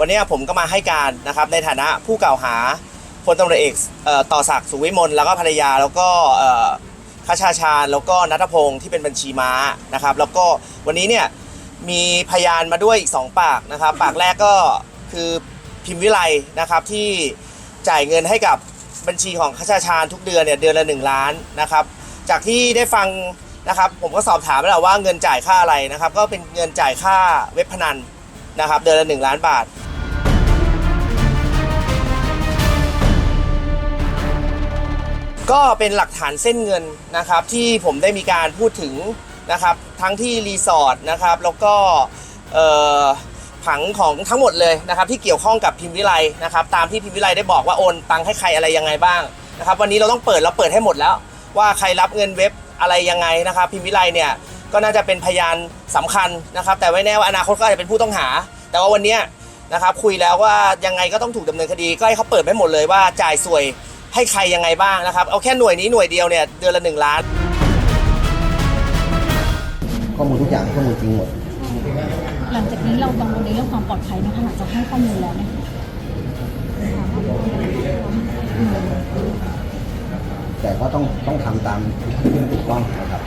วันนี้ผมก็มาให้การนะครับในฐานะผู้กล่าวหาพลตำรวจเอกต่อศักดิ์สุวิมลแล้วก็ภรรยาแล้วก็เอ่อคชาชาญแล้วก็นัทพงศ์ที่เป็นบัญชีม้านะครับ แล้วก็วันนี้เนี่ยมีพยานมาด้วยอีก 2 ปากนะครับ ปากแรกก็คือพิมพ์วิไลนะครับที่จ่ายเงินให้กับบัญชีของคชาชาทุกเดือนเนี่ยเดือนละ 1 ล้านนะครับ จากที่ได้ฟังนะครับผมก็สอบถามแล้วว่าเงินจ่ายค่าอะไรนะครับ ก็เป็นเงินจ่ายค่าเว็บพนันนะครับ เดือนละ 1 ล้านบาท ก็เป็นหลักฐานเส้นเงินนะครับที่ผมได้มีการพูดถึงนะครับทั้งที่รีสอร์ทนะครับแล้วก็ผังของทั้งหมดเลยนะครับที่เกี่ยวข้องกับพิมพ์วิไลนะครับตามที่พิมพ์วิไลได้บอกว่าโอนตังค์ให้ใครอะไรยังไงบ้างนะครับวันนี้เราต้องเปิดเราเปิดให้หมดแล้ว ว่าใครรับเงินเว็บอะไรยังไงนะครับพิมพ์วิไลเนี่ยก็น่าจะเป็นพยานสำคัญนะครับ แต่ไม่แน่ว่าอนาคตก็อาจจะเป็นผู้ต้องหา แต่ว่าวันนี้นะครับคุยแล้วว่ายังไงก็ต้องถูกดำเนินคดีก็ให้เขาเปิดให้หมดเลยว่าจ่ายสวย ให้ใครยังไงบ้างนะครับ เอาแค่หน่วยนี้หน่วยเดียวเนี่ยเดือนละหนึ่งล้าน ข้อมูลทุกอย่างข้อมูลจริงหมด หลังจากนี้เรากังวลในเรื่องความปลอดภัยนะคะหลังจากให้ข้อมูลแล้วเนี่ยแต่ก็ต้องต้องทำตามที่ถูกต้องนะครับ